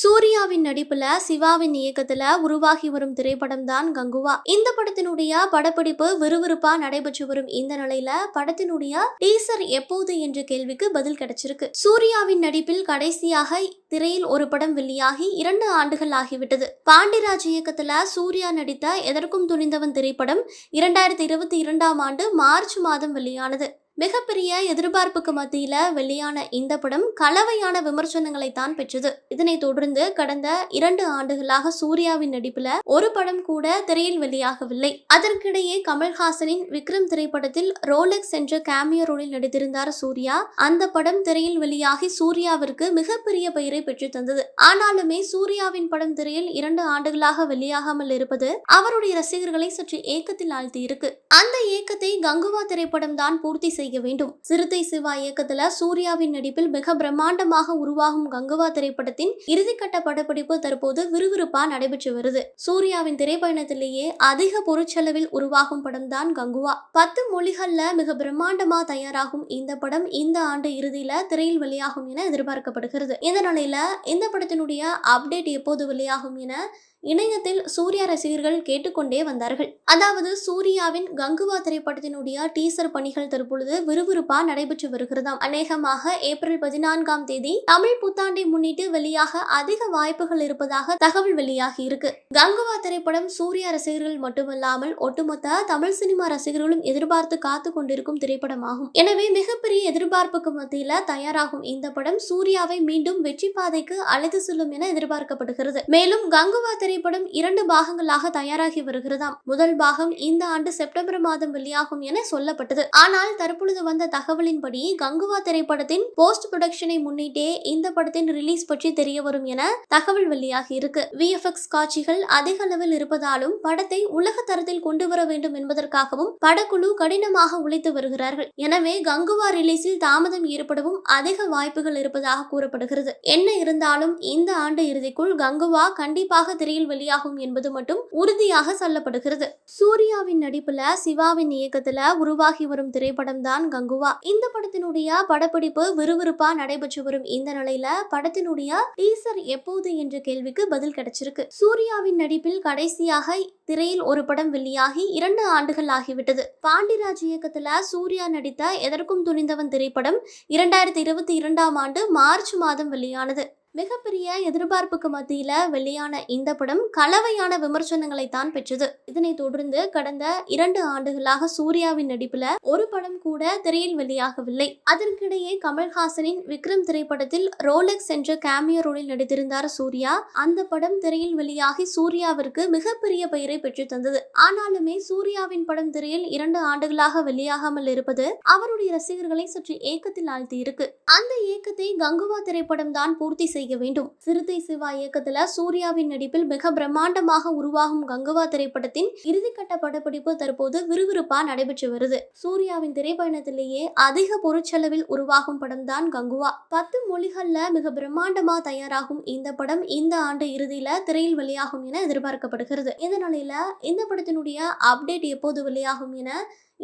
சூர்யாவின் நடிப்புல சிவாவின் இயக்கத்துல உருவாகி வரும் திரைப்படம் தான் கங்குவா. இந்த படத்தினுடைய படப்பிடிப்பு விறுவிறுப்பா நடைபெற்று வரும் இந்த நிலையில படத்தினுடைய டீசர் எப்போது என்ற கேள்விக்கு பதில் கிடைச்சிருக்கு. சூர்யாவின் நடிப்பில் கடைசியாக திரையில் ஒரு படம் வெளியாகி இரண்டு ஆண்டுகள் ஆகிவிட்டது. பாண்டிராஜ் இயக்கத்துல சூர்யா நடித்த எதற்கும் துணிந்தவன் திரைப்படம் இரண்டாயிரத்தி இருபத்தி இரண்டாம் ஆண்டு மார்ச் மாதம் வெளியானது. மிகப்பெரிய எதிர்பார்ப்புக்கு மத்தியில் வெளியான இந்த படம் கலவையான விமர்சனங்களை தான் பெற்றது. இதனைத் தொடர்ந்து கடந்த இரண்டு ஆண்டுகளாக சூர்யாவின் நடிப்பில் ஒரு படம் கூட திரையில் வெளியாகவில்லை. அதற்கிடையே கமல்ஹாசனின் விக்ரம் திரைப்படத்தில் ரோலெக்ஸ் என்ற கேமியோ ரோலில் நடித்திருந்தார் சூர்யா. அந்த படம் திரையில் வெளியாகி சூர்யாவிற்கு மிகப்பெரிய பெயரை பெற்று தந்தது. ஆனாலுமே சூர்யாவின் படம் திரையில் இரண்டு ஆண்டுகளாக வெளியாகாமல் இருப்பது அவருடைய ரசிகர்களை சற்று ஏக்கத்தில் ஆழ்த்தி இருக்கு அந்த ஏக்கத்தை கங்குவா திரைப்படம் தான் பூர்த்தி செய்ய வேண்டும். சிறுத்தை சிவா இயக்கத்துல சூர்யாவின் நடிப்பில் மிக பிரம்மாண்டமாக உருவாகும் கங்குவா திரைப்படத்தின் இறுதிக்கட்ட படப்பிடிப்பு தற்போது விறுவிறுப்பா நடைபெற்று வருது. சூர்யாவின் திரைப்பயணத்திலேயே அதிக பொருட்செலவில் உருவாகும் படம் தான் கங்குவா. பத்து மொழிகள்ல மிக பிரம்மாண்டமா தயாராகும் இந்த படம் இந்த ஆண்டு இறுதியில திரையில் வெளியாகும் என எதிர்பார்க்கப்படுகிறது. இந்த நிலையில இந்த படத்தினுடைய அப்டேட் எப்போது வெளியாகும் என இணையத்தில் சூர்யா ரசிகர்கள் கேட்டுக்கொண்டே வந்தார்கள். அதாவது சூர்யாவின் கங்குவா திரைப்படத்தினுடைய டீசர் பணிகள் தற்பொழுது விறுவிறுப்பா நடைபெற்று வருகிறதாம். அநேகமாக ஏப்ரல் பதினான்காம் தேதி தமிழ் புத்தாண்டை முன்னிட்டு வெளியாக அதிக வாய்ப்புகள் இருப்பதாக தகவல் வெளியாகி இருக்கு. கங்குவா திரைப்படம் சூர்யா ரசிகர்கள் மட்டுமல்லாமல் ஒட்டுமொத்த தமிழ் சினிமா ரசிகர்களும் எதிர்பார்த்து காத்து கொண்டிருக்கும் திரைப்படமாகும். எனவே மிகப்பெரிய எதிர்பார்ப்புக்கு மத்தியில தயாராகும் இந்த படம் சூர்யாவை மீண்டும் வெற்றி பாதைக்கு அழைத்து செல்லும் என எதிர்பார்க்கப்படுகிறது. மேலும் கங்குவா திரைப்படம் இரண்டு பாகங்களாக தயாராகி வருகிறதாம். முதல் பாகம் இந்த ஆண்டு செப்டம்பர் மாதம் வெளியாகும் என சொல்லப்பட்டது. ஆனால் தற்பொழுது வந்த தகவலின்படி கங்குவா திரைப்படத்தின் போஸ்ட் ப்ரொடக்ஷனை முன்னிட்டே இந்த படத்தின் ரிலீஸ் பற்றி தெரிய வரும் என தகவல் வெளியாகி இருக்கு. விஎஃப்எக்ஸ் காட்சிகள் அதிக அளவில் இருப்பதாலும் படத்தை உலக தரத்தில் கொண்டு வர வேண்டும் என்பதற்காகவும் படக்குழு கடினமாக உழைத்து வருகிறார்கள். எனவே கங்குவா ரிலீஸில் தாமதம் ஏற்படவும் அதிக வாய்ப்புகள் இருப்பதாக கூறப்படுகிறது. என்ன இருந்தாலும் இந்த ஆண்டு இறுதிக்குள் கங்குவா கண்டிப்பாக திரையில் வெளியாகும் என்பது மட்டும் உறுதியாக சொல்லப்படுகிறது. சூர்யாவின் நடிப்புல சிவாவின் இயக்கத்துல உருவாகி வரும் திரைப்படம் தான் கங்குவா. இந்த படத்தினுடைய படப்பிடிப்பு விறுவிறுப்பா நடைபெற்று வரும் இந்த நிலையில படத்தினுடைய டீசர் எப்போது என்ற கேள்விக்கு பதில் கிடைச்சிருக்கு. சூர்யாவின் நடிப்பில் கடைசியாக திரையில் ஒரு படம் வெளியாகி இரண்டு ஆண்டுகள் ஆகிவிட்டது. பாண்டிராஜ் இயக்கத்துல சூர்யா நடித்த எதற்கும் துணிந்தவன் திரைப்படம் இரண்டாயிரத்தி இருபத்தி இரண்டாம் ஆண்டு மார்ச் மாதம் வெளியானது. மிகப்பெரிய எதிர்பார்ப்புக்கு மத்தியில் வெளியான இந்த படம் கலவையான விமர்சனங்களை தான் பெற்றது. இதனைத் தொடர்ந்து கடந்த இரண்டு ஆண்டுகளாக சூர்யாவின் நடிப்புல ஒரு படம் கூட திரையில் வெளியாகவில்லை. அதற்கிடையே கமல்ஹாசனின் விக்ரம் திரைப்படத்தில் ரோலெக்ஸ் என்ற கேமியோ ரோலில் நடித்திருந்தார் சூர்யா. அந்த படம் திரையில் வெளியாகி சூர்யாவிற்கு மிகப்பெரிய பெயரை பெற்று தந்தது. ஆனாலுமே சூர்யாவின் படம் திரையில் இரண்டு ஆண்டுகளாக வெளியாகாமல் இருப்பது அவருடைய ரசிகர்களை சற்று ஏக்கத்தில் ஆழ்த்தி இருக்கு அந்த ஏக்கத்தை கங்குவா திரைப்படம் தான் பூர்த்தி செய்ய வேண்டும். சிறுத்தை சிவா இயக்கத்துல சூர்யாவின் நடிப்பில் மிக பிரம்மாண்டமாக உருவாகும் கங்கவா திரைப்படத்தின் இறுதிக்கட்ட படப்பிடிப்பு தற்போது விறுவிறுப்பா நடைபெற்று வருது. சூர்யாவின் திரைப்பயணத்திலேயே அதிக பொருட்செலவில் உருவாகும் படம் தான் கங்குவா. பத்து மொழிகள்ல மிக பிரம்மாண்டமா தயாராகும் இந்த படம் இந்த ஆண்டு இறுதியில திரையில் வெளியாகும் என எதிர்பார்க்கப்படுகிறது. இந்த நிலையில இந்த படத்தினுடைய அப்டேட் எப்போது வெளியாகும் என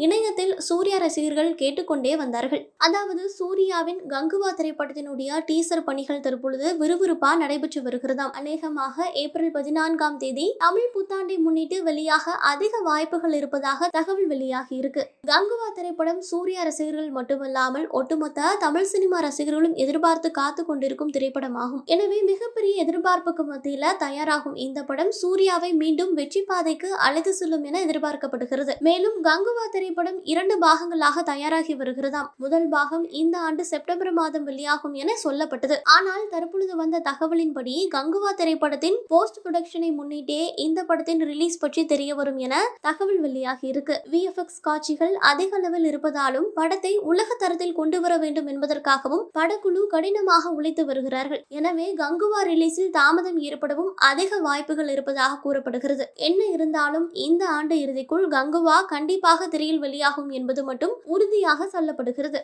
இணையத்தில் சூர்யா ரசிகர்கள் கேட்டுக்கொண்டே வந்தார்கள். அதாவது சூர்யாவின் கங்குவா திரைப்படத்தினுடைய டீசர் பணிகள் தற்பொழுது விறுவிறுப்பா நடைபெற்று வருகிறதாம். அநேகமாக ஏப்ரல் பதினான்காம் தேதி தமிழ் புத்தாண்டை முன்னிட்டு வெளியாக அதிக வாய்ப்புகள் இருப்பதாக தகவல் வெளியாகி இருக்கு. கங்குவா திரைப்படம் சூர்யா ரசிகர்கள் மட்டுமல்லாமல் ஒட்டுமொத்த தமிழ் சினிமா ரசிகர்களும் எதிர்பார்த்து காத்து கொண்டிருக்கும் திரைப்படமாகும். எனவே மிகப்பெரிய எதிர்பார்ப்புக்கு மத்தியில தயாராகும் இந்த படம் சூர்யாவை மீண்டும் வெற்றி பாதைக்கு அழைத்து செல்லும் என எதிர்பார்க்கப்படுகிறது. மேலும் கங்குவா திரைப்படம் இரண்டு பாகங்களாக தயாராகி வருகிறதாம். முதல் பாகம் இந்த ஆண்டு செப்டம்பர் மாதம் வெளியாகும் என சொல்லப்பட்டது. ஆனால் தற்போது தற்பொழுது வந்த தகவலின்படி கங்குவா திரைப்படத்தின் போஸ்ட் ப்ரொடக்ஷனை முன்னிட்டே இந்த படத்தின் ரிலீஸ் பற்றி தெரிய வரும் என தகவல் வெளியாகி இருக்கு. விஎஃப்எக்ஸ் காட்சிகள் அதிக அளவில் இருப்பதாலும் படத்தை உலக தரத்தில் கொண்டு வர வேண்டும் என்பதற்காகவும் படக்குழு கடினமாக உழைத்து வருகிறார்கள். எனவே கங்குவா ரிலீஸில் தாமதம் ஏற்படவும் அதிக வாய்ப்புகள் இருப்பதாக கூறப்படுகிறது. என்ன இருந்தாலும் இந்த ஆண்டு இறுதிக்குள் கங்குவா கண்டிப்பாக திரையில் வெளியாகும் என்பது மட்டும் உறுதியாக சொல்லப்படுகிறது.